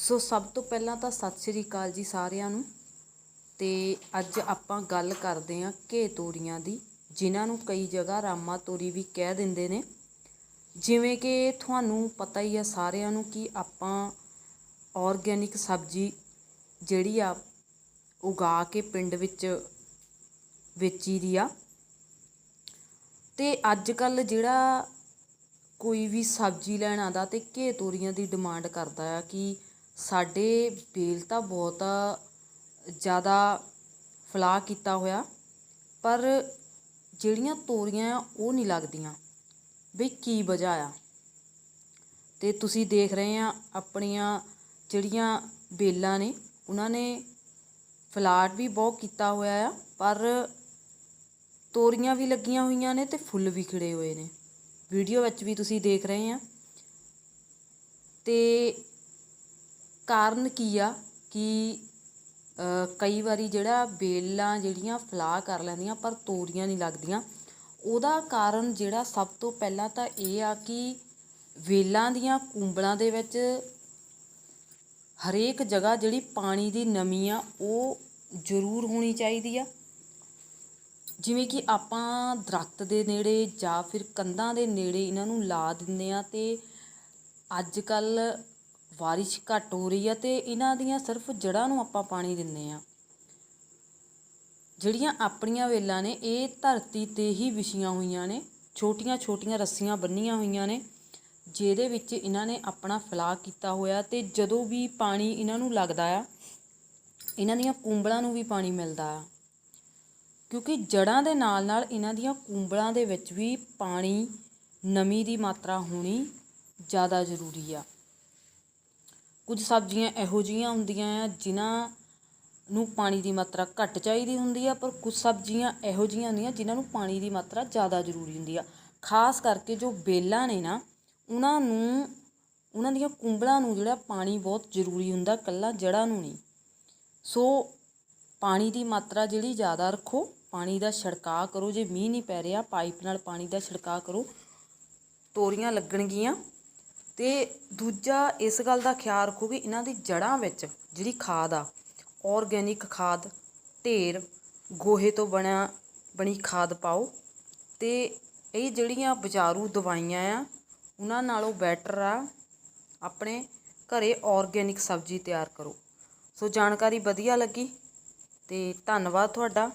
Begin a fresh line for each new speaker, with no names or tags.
ਸੋ ਸਭ ਤੋਂ ਪਹਿਲਾਂ ਤਾਂ ਸਤਿ ਸ੍ਰੀ ਅਕਾਲ ਜੀ ਸਾਰਿਆਂ ਨੂੰ। ਤੇ ਅੱਜ ਆਪਾਂ ਗੱਲ ਕਰਦੇ ਹਾਂ ਘੇ ਤੋਰੀਆਂ ਦੀ, ਜਿਨ੍ਹਾਂ ਨੂੰ ਕਈ ਜਗ੍ਹਾ ਰਾਮਾ ਤੋਰੀ ਵੀ ਕਹਿ ਦਿੰਦੇ ਨੇ। ਜਿਵੇਂ ਕਿ ਤੁਹਾਨੂੰ ਪਤਾ ਹੀ ਆ ਸਾਰਿਆਂ ਨੂੰ ਕਿ ਆਪਾਂ ਆਰਗੈਨਿਕ ਸਬਜ਼ੀ ਜਿਹੜੀ ਆ ਉਗਾ ਕੇ ਪਿੰਡ ਵਿੱਚ ਵੇਚੀ ਦੀ ਆ। ਤੇ ਅੱਜ ਕੱਲ ਜਿਹੜਾ ਕੋਈ ਵੀ ਸਬਜ਼ੀ ਲੈਣ ਆਉਂਦਾ ਤੇ ਘੇ ਤੋਰੀਆਂ ਦੀ ਡਿਮਾਂਡ ਕਰਦਾ ਆ ਕਿ ਸਾਡੇ ਬੇਲ ਤਾਂ ਬਹੁਤ ਜ਼ਿਆਦਾ ਫਲਾਅ ਕੀਤਾ ਹੋਇਆ, ਪਰ ਜਿਹੜੀਆਂ ਤੋਰੀਆਂ ਆ, ਉਹ ਨਹੀਂ ਲੱਗਦੀਆਂ। ਵੀ ਕੀ ਵਜ੍ਹਾ ਆ? ਤੇ ਤੁਸੀਂ ਦੇਖ ਰਹੇ ਆ, ਆਪਣੀਆਂ ਜਿਹੜੀਆਂ ਬੇਲਾਂ ਨੇ, ਉਹਨਾਂ ਨੇ ਫਲਾਟ ਵੀ ਬਹੁਤ ਕੀਤਾ ਹੋਇਆ ਆ, ਪਰ ਤੋਰੀਆਂ ਵੀ ਲੱਗੀਆਂ ਹੋਈਆਂ ਨੇ ਤੇ ਫੁੱਲ ਵੀ ਖਿੜੇ ਹੋਏ ਨੇ। ਵੀਡੀਓ ਵਿੱਚ ਵੀ ਤੁਸੀਂ ਦੇਖ ਰਹੇ ਆ। ਤੇ ਕਾਰਨ ਕੀ ਆ? ਕਿ ਕਈ ਵਾਰੀ ਜਿਹੜਾ ਬੇਲਾਂ ਜਿਹੜੀਆਂ ਫਲਾ ਕਰ ਲੈਂਦੀਆਂ, ਪਰ ਤੋਰੀਆਂ ਨਹੀਂ ਲੱਗਦੀਆਂ। ਉਹਦਾ ਕਾਰਨ ਜਿਹੜਾ ਸਭ ਤੋਂ ਪਹਿਲਾਂ ਤਾਂ ਇਹ ਆ ਕਿ ਵੇਲਾਂ ਦੀਆਂ ਕੁੰਬਲਾਂ ਦੇ ਵਿੱਚ ਹਰੇਕ ਜਗ੍ਹਾ ਜਿਹੜੀ ਪਾਣੀ ਦੀ ਨਮੀ ਆ, ਉਹ ਜ਼ਰੂਰ ਹੋਣੀ ਚਾਹੀਦੀ ਆ। ਜਿਵੇਂ ਕਿ ਆਪਾਂ ਦਰਖਤ ਦੇ ਨੇੜੇ ਜਾਂ ਫਿਰ ਕੰਧਾਂ ਦੇ ਨੇੜੇ ਇਹਨਾਂ ਨੂੰ ਲਾ ਦਿੰਦੇ ਆ ਤੇ ਅੱਜ ਕੱਲ ਬਾਰਿਸ਼ ਘੱਟ ਹੋ ਰਹੀ ਆ ਤੇ ਇਹਨਾਂ ਦੀਆਂ ਸਿਰਫ ਜੜ੍ਹਾਂ ਨੂੰ ਆਪਾਂ ਪਾਣੀ ਦਿੰਦੇ ਆ ਜਿਹੜੀਆਂ ਆਪਣੀਆਂ ਵੇਲਾਂ ਨੇ, ਇਹ ਧਰਤੀ ਤੇ ਹੀ ਵਿਛੀਆਂ ਹੋਈਆਂ ਨੇ। ਛੋਟੀਆਂ ਛੋਟੀਆਂ ਰੱਸੀਆਂ ਬੰਨੀਆਂ ਹੋਈਆਂ ਨੇ, ਜਿਹਦੇ ਵਿੱਚ ਇਹਨਾਂ ਨੇ ਆਪਣਾ ਫਲਾਅ ਕੀਤਾ ਹੋਇਆ ਤੇ ਜਦੋਂ ਵੀ ਪਾਣੀ ਇਹਨਾਂ ਨੂੰ ਲੱਗਦਾ ਆ, ਇਹਨਾਂ ਦੀਆਂ ਕੁੰਬਲਾਂ ਨੂੰ ਵੀ ਪਾਣੀ ਮਿਲਦਾ ਆ। ਕਿਉਂਕਿ ਜੜਾਂ ਦੇ ਨਾਲ ਨਾਲ ਇਹਨਾਂ ਦੀਆਂ ਕੁੰਬਲਾਂ ਦੇ ਵਿੱਚ ਵੀ ਪਾਣੀ ਨਮੀ ਦੀ ਮਾਤਰਾ ਹੋਣੀ ਜ਼ਿਆਦਾ ਜ਼ਰੂਰੀ ਆ। ਕੁਝ ਸਬਜ਼ੀਆਂ ਇਹੋ ਜਿਹੀਆਂ ਹੁੰਦੀਆਂ ਆ ਜਿਨ੍ਹਾਂ ਨੂੰ ਪਾਣੀ ਦੀ ਮਾਤਰਾ ਘੱਟ ਚਾਹੀਦੀ ਹੁੰਦੀ ਆ, ਪਰ ਕੁਝ ਸਬਜ਼ੀਆਂ ਇਹੋ ਜਿਹੀਆਂ ਹੁੰਦੀਆਂ ਜਿਨ੍ਹਾਂ ਨੂੰ ਪਾਣੀ ਦੀ ਮਾਤਰਾ ਜ਼ਿਆਦਾ ਜ਼ਰੂਰੀ ਹੁੰਦੀ ਆ। ਖਾਸ ਕਰਕੇ ਜੋ ਬੇਲਾਂ ਨੇ ਨਾ, ਉਹਨਾਂ ਨੂੰ, ਉਹਨਾਂ ਦੀਆਂ ਕੁੰਬਲਾਂ ਨੂੰ ਜਿਹੜਾ ਪਾਣੀ ਬਹੁਤ ਜ਼ਰੂਰੀ ਹੁੰਦਾ ਕੱਲਾ ਜੜ੍ਹਾਂ ਨੂੰ ਨਹੀਂ। ਸੋ ਪਾਣੀ ਦੀ ਮਾਤਰਾ ਜਿਹੜੀ ਜ਼ਿਆਦਾ ਰੱਖੋ, ਪਾਣੀ ਦਾ ਛਿੜਕਾਅ ਕਰੋ, ਜੇ ਮੀਂਹ ਨਹੀਂ ਪੈ ਰਿਹਾ, ਪਾਈਪ ਨਾਲ ਪਾਣੀ ਦਾ ਛਿੜਕਾਅ ਕਰੋ, ਤੋਰੀਆਂ ਲੱਗਣਗੀਆਂ। ਤੇ ਦੂਜਾ ਇਸ ਗੱਲ ਦਾ ਖਿਆਲ ਰੱਖੋ ਕਿ ਇਹਨਾਂ ਦੀ ਜੜ੍ਹਾਂ ਵਿੱਚ ਜਿਹੜੀ ਖਾਦ ਆ ਔਰਗੈਨਿਕ ਖਾਦ, ਢੇਰ, ਗੋਹੇ ਤੋਂ ਬਣਿਆ, ਬਣੀ ਖਾਦ ਪਾਓ ਤੇ ਇਹ ਜਿਹੜੀਆਂ ਬਾਜ਼ਾਰੂ ਦਵਾਈਆਂ ਆ, ਉਹਨਾਂ ਨਾਲੋਂ ਬੈਟਰ ਆ, ਆਪਣੇ ਘਰੇ ਔਰਗੈਨਿਕ ਸਬਜ਼ੀ ਤਿਆਰ ਕਰੋ। ਸੋ ਜਾਣਕਾਰੀ ਵਧੀਆ ਲੱਗੀ ਤੇ ਧੰਨਵਾਦ ਤੁਹਾਡਾ।